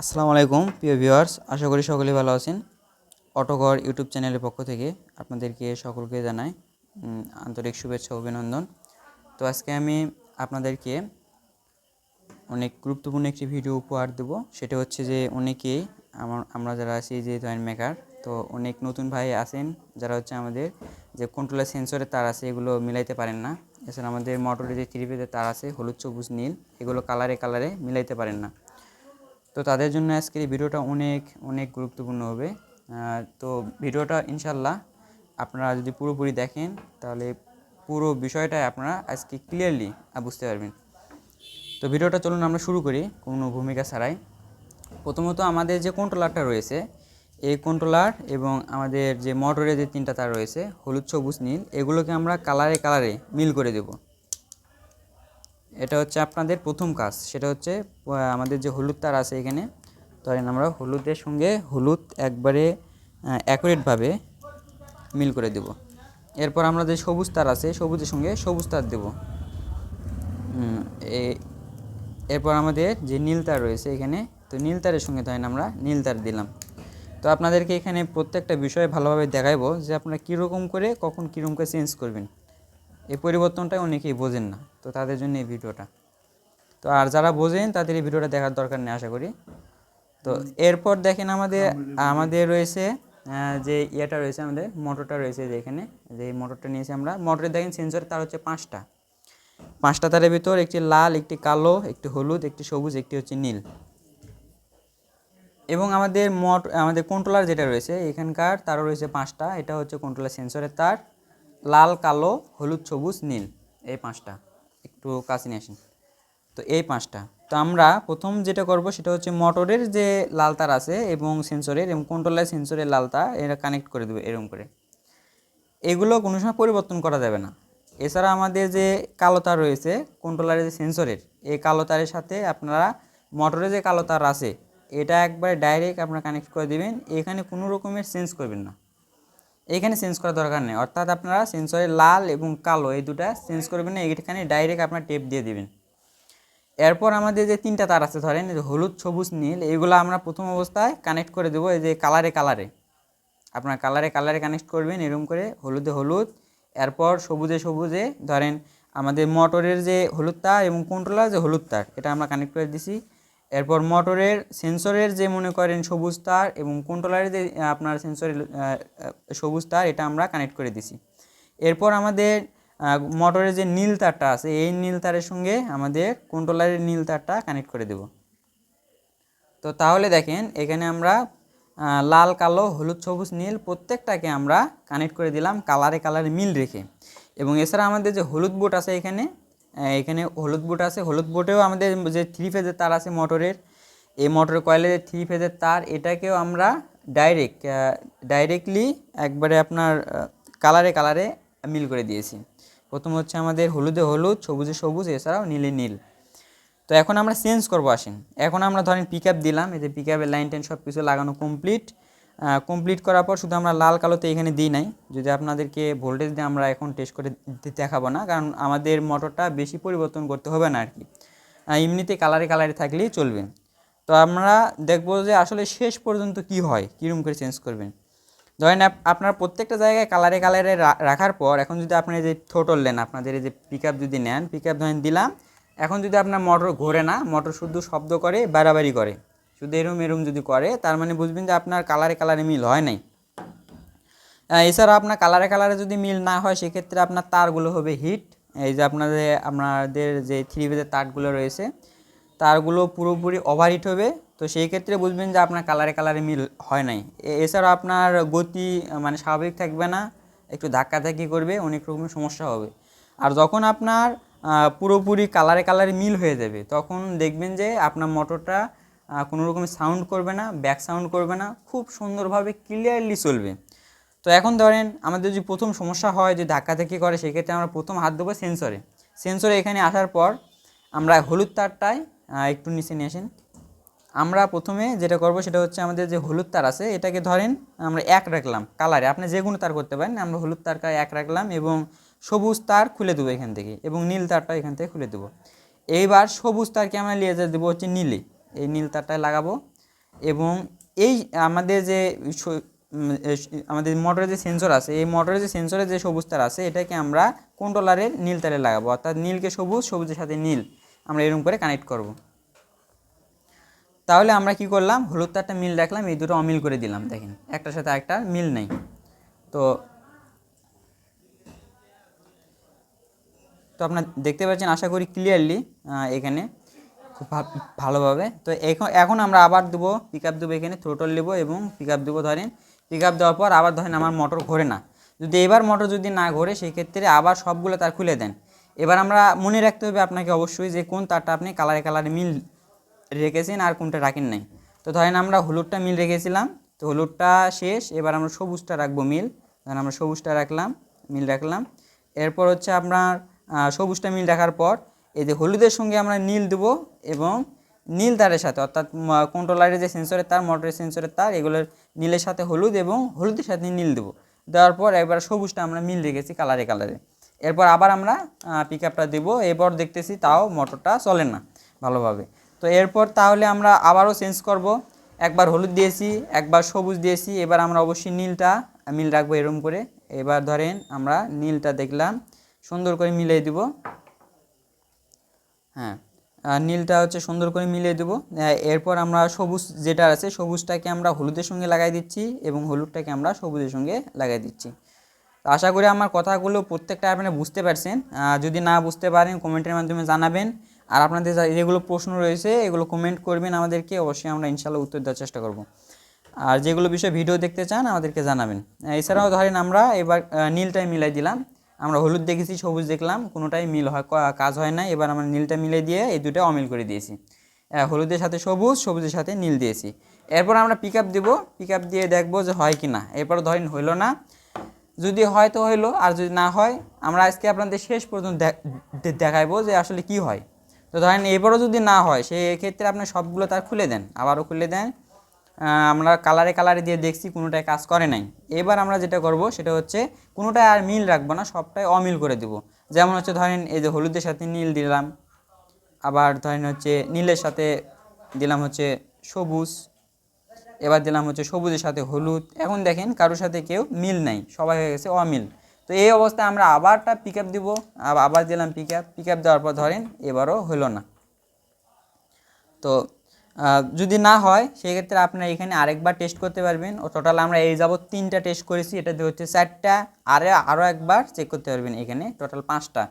আসসালামু আলাইকুম, প্রিয় ভিউয়ার্স। আশা করি সকলেই ভালো আছেন। অটোঘর ইউটিউব চ্যানেলের পক্ষ থেকে আপনাদেরকে সকলকে জানাই আন্তরিক শুভেচ্ছা, অভিনন্দন। তো আজকে আমি আপনাদেরকে অনেক গুরুত্বপূর্ণ একটি ভিডিও উপহার দেবো। সেটা হচ্ছে যে, অনেকেই আমার, আমরা যারা আছি যে জয়েন্ট মেকার তো অনেক নতুন ভাই আছেন যারা হচ্ছে আমাদের যে কন্ট্রোলার সেন্সরের তার আছে, এগুলো মিলাইতে পারেন না। এছাড়া আমাদের মোটরের যে থ্রি তার আছে, হলুদ, সবুজ, নীল, এগুলো কালারে কালারে মিলাইতে পারেন না। তো তাদের জন্য আজকের এই ভিডিওটা অনেক অনেক গুরুত্বপূর্ণ হবে। তো ভিডিওটা ইনশাল্লাহ আপনারা যদি পুরোপুরি দেখেন, তাহলে পুরো বিষয়টাই আপনারা আজকে ক্লিয়ারলি বুঝতে পারবেন। তো ভিডিওটা চলুন আমরা শুরু করি কোনো ভূমিকা ছাড়াই। প্রথমত আমাদের যে কন্ট্রোলারটা রয়েছে, এই কন্ট্রোলার এবং আমাদের যে মোটরের যে তিনটা তার রয়েছে, হলুদ, সবুজ, নীল, এগুলোকে আমরা কালারে কালারে মিল করে দেবো। এটা হচ্ছে আপনাদের প্রথম কাজ। সেটা হচ্ছে আমাদের যে হলুদ তার আছে এখানে, ধরেন আমরা হলুদের সঙ্গে হলুদ একবারে অ্যাকুরেটভাবে মিল করে দেব। এরপর আমরা যে সবুজ তার আছে, সবুজের সঙ্গে সবুজ তার দেব। এরপর আমাদের যে নীল তার রয়েছে এখানে, তো নীল তারের সঙ্গে ধরেন আমরা নীল তার দিলাম। তো আপনাদেরকে এখানে প্রত্যেকটা বিষয়ে ভালোভাবে দেখাইবো যে আপনারা কীরকম করে, কখন কীরকম করে চেঞ্জ করবেন। এই পরিবর্তনটা অনেকেই বোঝেন না তো তাদের জন্য এই ভিডিওটা। তো আর যারা বোঝেন তাদের এই ভিডিওটা দেখার দরকার নেই আশা করি। তো এরপর দেখেন আমাদের আমাদের রয়েছে যে ইয়েটা রয়েছে আমাদের মোটরটা রয়েছে যে এখানে যে মোটরটা নিয়েছি আমরা। মোটরে দেখেন সেন্সর তার হচ্ছে পাঁচটা। পাঁচটা তারের ভিতর একটি লাল একটি কালো একটি হলুদ একটি সবুজ একটি হচ্ছে নীল। এবং আমাদের মট আমাদের কন্ট্রোলার যেটা রয়েছে এখানকার তারও রয়েছে পাঁচটা এটা হচ্ছে কন্ট্রোলার সেন্সরের তার। লাল, কালো, হলুদ, সবুজ, নীল, এই পাঁচটা। একটু কাছে নিয়ে আসেন। তো এই পাঁচটা। তো আমরা প্রথম যেটা করব সেটা হচ্ছে মোটরের যে লাল তার আছে এবং সেন্সরের এবং কন্ট্রোলার সেন্সরের লাল তার, এরা কানেক্ট করে দেবে এরকম করে। এগুলো কোনো সময় পরিবর্তন করা যাবে না। এছাড়া আমাদের যে কালো তার রয়েছে কন্ট্রোলারের যে সেন্সরের, এই কালো তারের সাথে আপনারা মোটরে যে কালো তার আছে, এটা একবারে ডাইরেক্ট আপনারা কানেক্ট করে দিবেন। এখানে কোনো রকমের চেঞ্জ করবেন না। এখানে চেঞ্জ করার দরকার নেই। অর্থাৎ আপনারা সেন্সরের লাল এবং কালো এই দুটা চেঞ্জ করবেন না, এখানে ডাইরেক্ট আপনার টেপ দিয়ে দিবেন। এরপর আমাদের যে তিনটা তার আছে, ধরেন হলুদ, সবুজ, নীল, এগুলো আমরা প্রথম অবস্থায় কানেক্ট করে দেবো এই যে কালারে কালারে আপনার কালারে কালারে কানেক্ট করবেন, এরকম করে হলুদে হলুদ, এরপর সবুজে সবুজে ধরেন আমাদের মোটরের যে হলুদ তার এবং কন্ট্রোলার যে হলুদ তার এটা আমরা কানেক্ট করে দিছি। এরপর মোটরের সেন্সরের যে মনে করেন সবুজ তার এবং কন্ট্রোলারের যে আপনার সেন্সরের সবুজ তার, এটা আমরা কানেক্ট করে দিছি। এরপর আমাদের মোটরের যে নীল তারটা আছে, এই নীল তারের সঙ্গে আমাদের কন্ট্রোলারের নীল তারটা কানেক্ট করে দেব। তো তাহলে দেখেন, এখানে আমরা লাল, কালো, হলুদ, সবুজ, নীল প্রত্যেকটাকে আমরা কানেক্ট করে দিলাম কালারে কালারে মিল রেখে। এবং এছাড়া আমাদের যে হলুদ বোট আছে এখানে এখানে হলুদ বোট আছে। হলুদ বোটেও আমাদের যে থ্রি ফেজের তার আছে মোটরের। এই মোটরের কয়েলের যে থ্রি ফেজের তার, এটাকেও আমরা ডাইরেক্ট ডাইরেক্টলি একবারে আপনার কালারে কালারে মিল করে দিয়েছি। প্রথম হচ্ছে আমাদের হলুদে হলুদ, সবুজে সবুজ, এছাড়াও নীলে নীল। তো এখন আমরা চেঞ্জ করব, আসেন। এখন আমরা ধরেন পিক দিলাম যে পিক লাইন টেন সব কিছু লাগানো কমপ্লিট কমপ্লিট করার পর শুধু আমরা লাল কালোতে এখানে দিই নাই। যদি আপনাদেরকে ভোল্টেজ দিয়ে আমরা এখন টেস্ট করে দেখাবো না, কারণ আমাদের মোটরটা বেশি পরিবর্তন করতে হবে না আর কি এমনিতে কালারে কালারে থাকলেই চলবে। তো আমরা দেখব যে আসলে শেষ পর্যন্ত কি হয় কীরকম করে চেঞ্জ করবেন। ধরেন আপ- আপনার প্রত্যেকটা জায়গায় কালারে কালারে রাখার পর এখন যদি আপনি যে থ্রোটল নেন, আপনাদের এই যে পিক যদি নেন পিক আপ ধরেন দিলাম। এখন যদি আপনার মোটর ঘোরে না মোটর শুধু শব্দ করে, বাড়াবাড়ি করে। শুধু এরম এরম যদি করে, তার মানে বুঝবেন যে আপনার কালারে কালারে মিল হয় নাই। এছাড়া আপনার কালারে কালারে যদি মিল না হয়, সেক্ষেত্রে আপনার তারগুলো হবে হিট এই যে আপনাদের আপনাদের যে থ্রি বেজের তারগুলো রয়েছে, তারগুলো পুরোপুরি ওভারহিট হবে। তো সেই ক্ষেত্রে বুঝবেন যে আপনার কালারে কালারে মিল হয় নাই। এছাড়া আপনার গতি মানে স্বাভাবিক থাকবে না, একটু ধাক্কাধাক্কি করবে, অনেক রকমের সমস্যা হবে। আর যখন আপনার পুরোপুরি কালারে কালারে মিল হয়ে যাবে, তখন দেখবেন যে আপনার মোটরটা কোনো রকমের সাউন্ড করবে না ব্যাক সাউন্ড করবে না, খুব সুন্দরভাবে ক্লিয়ারলি চলবে। তো এখন ধরেন আমাদের যদি প্রথম সমস্যা হয় যে ধাক্কাধাক্কি করে, সেক্ষেত্রে আমরা প্রথম হাত দেবো সেন্সরে সেন্সরে এখানে আসার পর আমরা হলুদ তারটায় একটু নিচে নিয়ে আসেন। আমরা প্রথমে যেটা করব সেটা হচ্ছে আমাদের যে হলুদ তার আছে, এটাকে ধরেন আমরা এক রাখলাম কালারে আপনি যে কোনো তার করতে পারেন, আমরা হলুদ তারটা এক রাখলাম এবং সবুজ তার খুলে দেবো এখান থেকে এবং নীল তারটা এখান থেকে খুলে দেবো। এইবার সবুজ তারকে আমরা নিয়ে যেতে দেবো হচ্ছে নীলে। এই নীল তারটায় লাগাবো এবং এই আমাদের যে আমাদের মোটরের যে সেন্সর আছে, এই মোটরের যে সেন্সরের যে সবুজ তার আছে, এটাকে আমরা কন্ট্রোলারের নীল তারে লাগাবো। অর্থাৎ নীলকে সবুজ, সবুজের সাথে নীল আমরা এরকম করে কানেক্ট করব। তাহলে আমরা কি করলাম? হলুদ তারটা মিল রাখলাম, এই দুটো অমিল করে দিলাম, দেখেন। একটার সাথে একটা মিল নেই। তো তো আপনার দেখতে পাচ্ছেন, আশা করি ক্লিয়ারলি এখানে খুব ভালোভাবে। তো এখন এখন আমরা আবার দেবো পিক আপ দেবো এখানে থ্রোটল নেব এবং পিক আপ দেবো ধরেন পিক আপ দেওয়ার পর আবার ধরেন আমার মোটর ঘোরে না। যদি এবার মোটর যদি না ঘোরে সেই ক্ষেত্রে আবার সবগুলো তার খুলে দেন। এবার আমরা মনে রাখতে হবে আপনাকে অবশ্যই যে কোন তারটা আপনি কালারে কালারে মিল রেখেছেন আর কোনটা রাখেন নাই। তো ধরেন আমরা হলুদটা মিল রেখেছিলাম, তো হলুদটা শেষ, এবার আমরা সবুজটা রাখব মিল। ধরেন আমরা সবুজটা রাখলাম, মিল রাখলাম। এরপর হচ্ছে আপনার সবুজটা মিল রাখার পর এই যে হলুদের সঙ্গে আমরা নীল দেবো এবং নীল তারের সাথে, অর্থাৎ কন্ট্রোলারের যে সেন্সরের তার মোটরের সেন্সরের তার, এগুলোর নীলের সাথে হলুদ এবং হলুদের সাথে নীল দেবো। দেওয়ার পর একবার সবুজটা আমরা মিল রেখেছি কালারে কালারে এরপর আবার আমরা পিক আপটা দেবো। এরপর দেখতেছি তাও মোটরটা চলে না ভালোভাবে। তো এরপর তাহলে আমরা আবারও চেঞ্জ করব। একবার হলুদ দিয়েছি, একবার সবুজ দিয়েছি, এবার আমরা অবশ্যই নীলটা, মিল রাখব এরকম করে। এবার ধরেন আমরা নীলটা দেখলাম, সুন্দর করে মিলিয়ে দিব। হ্যাঁ নীলটা হচ্ছে সুন্দর করে মিলিয়ে দেবো। আহ, এরপর আমরা সবুজ যেটা আছে সবুজটাকে আমরা হলুদের সঙ্গে লাগাই দিচ্ছি এবং হলুদটাকে আমরা সবুজের সঙ্গে লাগাই দিচ্ছি। আশা করি আমার কথাগুলো প্রত্যেকটা আপনারা বুঝতে পারছেন। যদি না বুঝতে পারেন কমেন্টের মাধ্যমে জানাবেন। আর আপনাদের যেগুলো প্রশ্ন রয়েছে এগুলো কমেন্ট করবেন আমাদেরকে অবশ্যই আমরা ইনশাল্লাহ উত্তর দেওয়ার চেষ্টা করব। আর যেগুলো বিষয়ে ভিডিও দেখতে চান আমাদেরকে জানাবেন। এছাড়াও ধরেন আমরা এবার নীলটাই মিলাই দিলাম। আমরা হলুদ দেখেছি, সবুজ দেখলাম, কোনোটাই মিল হয় কাজ হয় না এবার আমরা নীলটা মিলে দিয়ে এই দুটো অমিল করে দিয়েছি। হলুদের সাথে সবুজ, সবুজের সাথে নীল দিয়েছি। এরপর আমরা পিক আপ দেবো। পিক আপ দিয়ে দেখব যে হয় কি না। এরপর ধরেন হইল না। যদি হয় তো হইল, আর যদি না হয়, আমরা আজকে আপনাদের শেষ পর্যন্ত দেখাইবো যে আসলে কি হয়। তো ধরেন এবারও যদি না হয় সেই ক্ষেত্রে আপনি সবগুলো তার খুলে দেন। আবারও খুলে দেন। আমরা কালারে কালারে দিয়ে দেখছি কোনোটাই কাজ করে নাই। এবার আমরা যেটা করব, সেটা হচ্ছে কোনোটাই আর মিল রাখব না, সবটাই অমিল করে দেব। যেমন হচ্ছে ধরেন, এই যে হলুদের সাথে নীল দিলাম, আবার ধরেন হচ্ছে নীলের সাথে দিলাম হচ্ছে সবুজ, এবার দিলাম হচ্ছে সবুজের সাথে হলুদ। এখন দেখেন, কারোর সাথে কেউ মিল নাই, সবাই হয়ে গেছে অমিল। তো এই অবস্থায় আমরা আবারটা পিক আপ দিব, আব- আবার দিলাম পিক আপ পিক আপ দেওয়ার পর ধরেন, এবারও হলো না। তো যদি না হয়, সেক্ষেত্রে আপনারা এখানে আরেকবার টেস্ট করতে পারবেন। ও টোটাল আমরা এই যাবৎ তিনটা টেস্ট করেছি। এটাতে হচ্ছে চারটা, আরে আরও একবার চেক করতে পারবেন এখানে টোটাল পাঁচটা।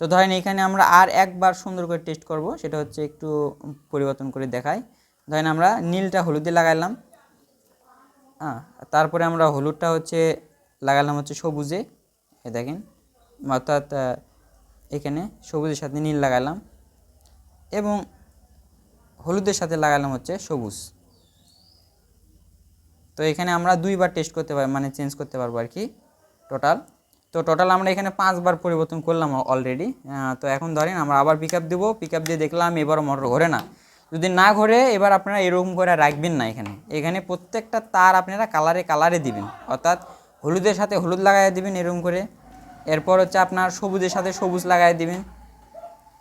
তো ধরেন এখানে আমরা আর একবার সুন্দর করে টেস্ট করব। সেটা হচ্ছে একটু পরিবর্তন করে দেখাই। ধরেন আমরা নীলটা হলুদে লাগাইলাম। হ্যাঁ তারপরে আমরা হলুদটা হচ্ছে লাগালাম হচ্ছে সবুজে। এ দেখেন, অর্থাৎ এখানে সবুজের সাথে নীল লাগালাম এবং হলুদের সাথে লাগালাম হচ্ছে সবুজ। তো এখানে আমরা দুইবার টেস্ট করতে পারি মানে চেঞ্জ করতে পারব আর কি টোটাল তো টোটাল আমরা এখানে পাঁচবার পরিবর্তন করলাম অলরেডি তো এখন ধরেন আমরা আবার পিক আপ দেবো পিক আপ দিয়ে দেখলাম এবারও মোটর ঘোরে না। যদি না ঘোরে, এবার আপনারা এরকম করে রাখবেন না এখানে। এখানে প্রত্যেকটা তার আপনারা কালারে কালারে দিবেন। অর্থাৎ হলুদের সাথে হলুদ লাগাই দিবেন এরকম করে। এরপর হচ্ছে আপনার সবুজের সাথে সবুজ লাগাই দিবেন।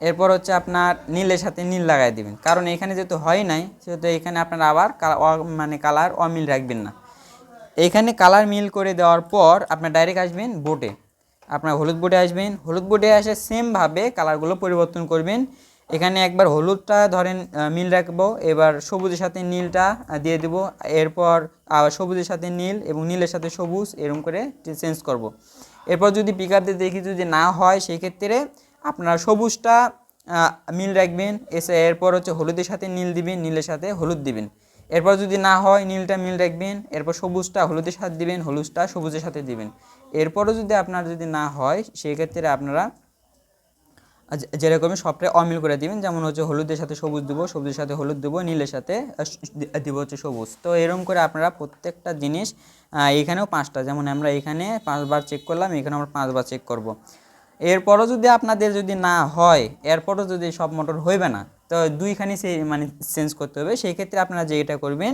এরপর হচ্ছে আপনার নীলের সাথে নীল লাগাই দিবেন। কারণ এখানে যেহেতু হয় নাই, সেহেতু এখানে আপনার আবার মানে কালার অমিল রাখবেন না। এইখানে কালার মিল করে দেওয়ার পর আপনার ডাইরেক্ট আসবেন বোটে আপনার হলুদ বোটে আসবেন। হলুদ বোটে এসে সেমভাবে কালারগুলো পরিবর্তন করবেন। এখানে একবার হলুদটা ধরেন মিল রাখব। এবার সবুজের সাথে নীলটা দিয়ে দেবো। এরপর আবার সবুজের সাথে নীল এবং নীলের সাথে সবুজ এরকম করে চেঞ্জ করব। এরপর যদি পিক দিয়ে দেখি যদি না হয় সেই ক্ষেত্রে আপনারা সবুজটা মিল রাখবেন এসে এরপর হচ্ছে হলুদের সাথে নীল দিবেন নীলের সাথে হলুদ দিবেন। এরপর যদি না হয় নীলটা মিল রাখবেন এরপর সবুজটা হলুদের সাথে দিবেন হলুদটা সবুজের সাথে দিবেন। এরপরও যদি আপনার যদি না হয় সেই ক্ষেত্রে আপনারা আহ, যে- যেরকম সবটাই অমিল করে দিবেন যেমন হচ্ছে হলুদের সাথে সবুজ দেবো সবুজের সাথে হলুদ দেবো নীলের সাথে দিব হচ্ছে সবুজ। তো এরকম করে আপনারা প্রত্যেকটা জিনিস এখানেও পাঁচটা যেমন আমরা এখানে পাঁচবার চেক করলাম এখানে আমরা পাঁচবার চেক করব। এরপরও যদি আপনাদের যদি না হয় এরপরও যদি সব মোটর হইবে না তো দুইখানি সে মানে চেঞ্জ করতে হবে। সেই ক্ষেত্রে আপনারা যে এটা করবেন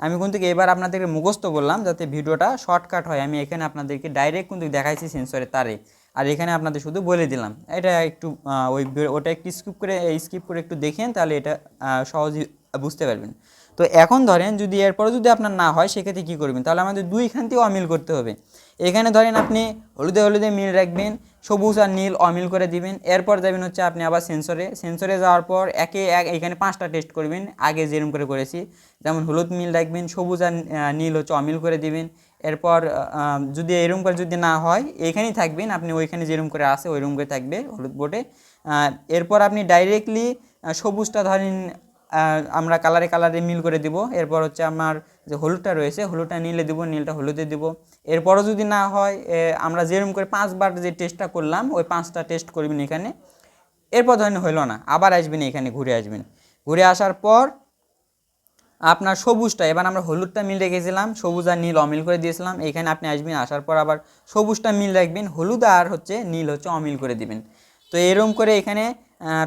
আমি কিন্তু এবার আপনাদেরকে মুখস্থ বললাম যাতে ভিডিওটা শর্টকাট হয়। আমি এখানে আপনাদেরকে ডাইরেক্ট কিন্তু দেখাইছি সেন্সরের তারে। আর এখানে আপনাদের শুধু বলে দিলাম। এটা একটু ওই ওটা একটু স্কিপ করে স্কিপ করে একটু দেখেন তাহলে এটা আহ, সহজেই বুঝতে পারবেন। তো এখন ধরেন যদি এরপরে যদি আপনার না হয় সেক্ষেত্রে কী করবেন? তাহলে আমাদের দুইখান থেকে অমিল করতে হবে। এখানে ধরেন আপনি হলুদে হলুদে মিল রাখবেন। সবুজ আর নীল অমিল করে দিবেন। এরপর যাবেন হচ্ছে আপনি আবার সেন্সরে সেন্সরে যাওয়ার পর একে এক এখানে পাঁচটা টেস্ট করবেন, আগে যেরকম করে করেছি। যেমন হলুদ মিল রাখবেন, সবুজ আর নীল হচ্ছে অমিল করে দিবেন। এরপর যদি এরকম করে যদি না হয়, এখানেই থাকবেন, আপনি ওইখানে যেরকম করে আসে ওইরকম করে থাকবে হলুদ বোর্ডে। এরপর আপনি ডাইরেক্টলি সবুজটা ধরেন আমরা কালারে কালারে মিল করে দিব। এরপর হচ্ছে আমার যে হলুদটা রয়েছে, হলুদটা নীলে দিব, নীলটা হলুদে দিব। এরপরও যদি না হয় আমরা যেরকম করে পাঁচবার যে টেস্টটা করলাম, ওই পাঁচটা টেস্ট করবেন এখানে। এরপর ধরেন হইল না, আবার আসবেন এখানে, ঘুরে আসবেন। ঘুরে আসার পর আপনার সবুজটা, এবার আমরা হলুদটা মিল রেখেছিলাম, সবুজ আর নীল অমিল করে দিয়েছিলাম। এখানে আপনি আসবেন, আসার পর আবার সবুজটা মিল রাখবেন, হলুদ আর হচ্ছে নীল হচ্ছে অমিল করে দিবেন। তো এরকম করে এখানে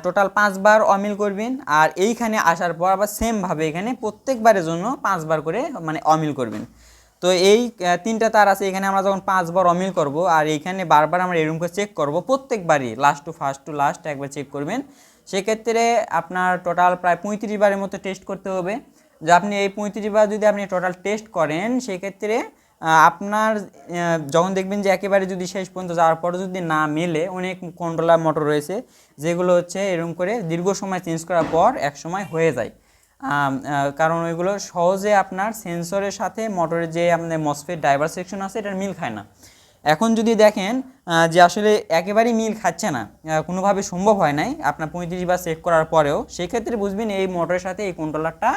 টোটাল পাঁচবার অমিল করবেন, আর এইখানে আসার পর আবার সেমভাবে এখানে প্রত্যেকবারের জন্য পাঁচবার করে মানে অমিল করবেন। তো এই তিনটা তার আছে, এখানে আমরা যখন পাঁচবার অমিল করব, আর এইখানে বারবার আমরা এরকম করে চেক করব, প্রত্যেকবারই last to first to last একবার চেক করবেন। সেক্ষেত্রে আপনার টোটাল প্রায় পঁয়ত্রিশ বারের মতো টেস্ট করতে হবে। যে আপনি এই পঁয়ত্রিশ বার যদি আপনি টোটাল টেস্ট করেন, সেক্ষেত্রে আপনার যখন দেখবেন যে একেবারে যদি শেষ পর্যন্ত যাওয়ার পরে যদি না মেলে, অনেক কন্ট্রোলার মোটর রয়েছে, যেগুলো হচ্ছে এরকম করে দীর্ঘ সময় চেঞ্জ করার পর এক সময় হয়ে যায়। কারণ ওইগুলো সহজে আপনার সেন্সরের সাথে মোটরের যে আপনার মসফেট ড্রাইভার সেকশন আছে, এটার মিল খায় না। এখন যদি দেখেন যে আসলে একেবারেই মিল খাচ্ছে না কোনোভাবে সম্ভব হয় নাই, আপনার পঁয়ত্রিশ বার চেক করার পরেও, সেক্ষেত্রে বুঝবেন এই মোটরের সাথে এই কন্ট্রোলারটা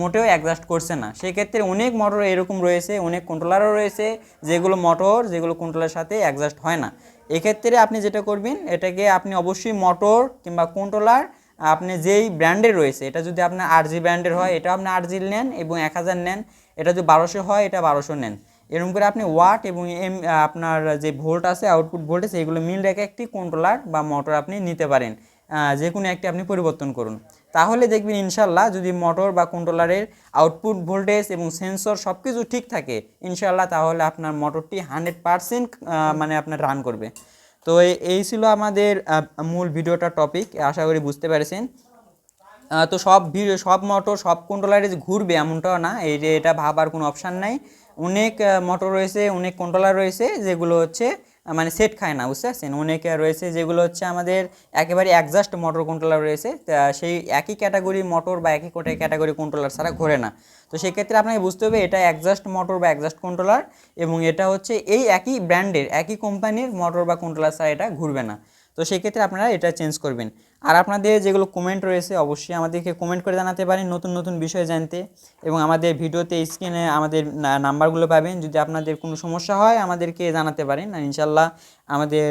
মোটেও অ্যাডজাস্ট করছে না। সেক্ষেত্রে অনেক মোটর এরকম রয়েছে, অনেক কন্ট্রোলারও রয়েছে, যেগুলো মোটর যেগুলো কন্ট্রোলারের সাথে অ্যাডজাস্ট হয় না। এক্ষেত্রে আপনি যেটা করবেন, এটাকে আপনি অবশ্যই মোটর কিংবা কন্ট্রোলার আপনি যেই ব্র্যান্ডের রয়েছে, এটা যদি আপনার আরজি ব্র্যান্ডের হয় এটা আপনি আরজি নেন এবং এক হাজার নেন, এটা যদি বারোশো হয়, এটা বারোশো নেন। এরকম করে আপনি ওয়াট এবং এম আপনার যে ভোল্ট আছে আউটপুট ভোল্টেজ এগুলো মিল রেখে একটি কন্ট্রোলার বা মোটর আপনি নিতে পারেন। যে কোনো একটি আপনি পরিবর্তন করুন। তাহলে দেখবেন ইনশাল্লাহ যদি মোটর বা কন্ট্রোলারের আউটপুট ভোল্টেজ এবং সেন্সর সব কিছু ঠিক থাকে, ইনশাল্লাহ তাহলে আপনার মোটরটি হান্ড্রেড পারসেন্ট মানে আপনার রান করবে। তো এই- ছিল আমাদের মূল ভিডিওটা টপিক আশা করি বুঝতে পেরেছেন। তো সব ভিডিও, সব মোটর সব কন্ট্রোলারে যে ঘুরবে এমনটাও না, এই যে এটা ভাবার কোনো অপশান নাই। অনেক মোটর রয়েছে, অনেক কন্ট্রোলার রয়েছে, যেগুলো হচ্ছে মানে সেট খায় না, বুঝতে পারছেন? অনেকে রয়েছে যেগুলো হচ্ছে আমাদের একেবারে একজাস্ট মোটর কন্ট্রোলার রয়েছে সেই একই ক্যাটাগরি মোটর বা একই কোটায় ক্যাটাগরি কন্ট্রোলার ছাড়া ঘোরে না। তো সেক্ষেত্রে আপনাকে বুঝতে হবে এটা একজাস্ট মোটর বা একজাস্ট কন্ট্রোলার এবং এটা হচ্ছে এই একই ব্র্যান্ডের একই কোম্পানির মোটর বা কন্ট্রোলার ছাড়া এটা ঘুরবে না। তো সেক্ষেত্রে আপনারা এটা চেঞ্জ করবেন। আর আপনাদের যেগুলো কমেন্ট রয়েছে, অবশ্যই আমাদেরকে কমেন্ট করে জানাতে পারেন নতুন নতুন বিষয় জানতে এবং আমাদের ভিডিওতে স্ক্রিনে আমাদের নাম্বারগুলো পাবেন। যদি আপনাদের কোনো সমস্যা হয়, আমাদেরকে জানাতে পারেন। আর ইনশাল্লাহ আমাদের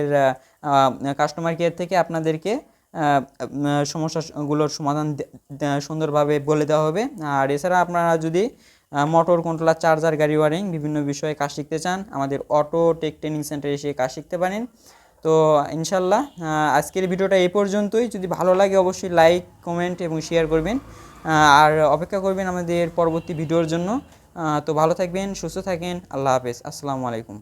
কাস্টমার কেয়ার থেকে আপনাদেরকে সমস্যাগুলোর সমাধান সুন্দরভাবে বলে দেওয়া হবে। আর এছাড়া আপনারা যদি মোটর কন্ট্রোলার চার্জার গাড়ি ওয়ারিং বিভিন্ন বিষয়ে কাজ শিখতে চান, আমাদের অটো টেক ট্রেনিং সেন্টারে এসে কাজ শিখতে পারেন। তো ইনশাল্লাহ আজকের ভিডিওটা এ পর্যন্তই। যদি ভালো লাগে অবশ্যই লাইক, কমেন্ট এবং শেয়ার করবেন। আর অপেক্ষা করবেন আমাদের পরবর্তী ভিডিওর জন্য। তো ভালো থাকবেন, সুস্থ থাকেন। আল্লাহ হাফেজ। আসসালামু আলাইকুম।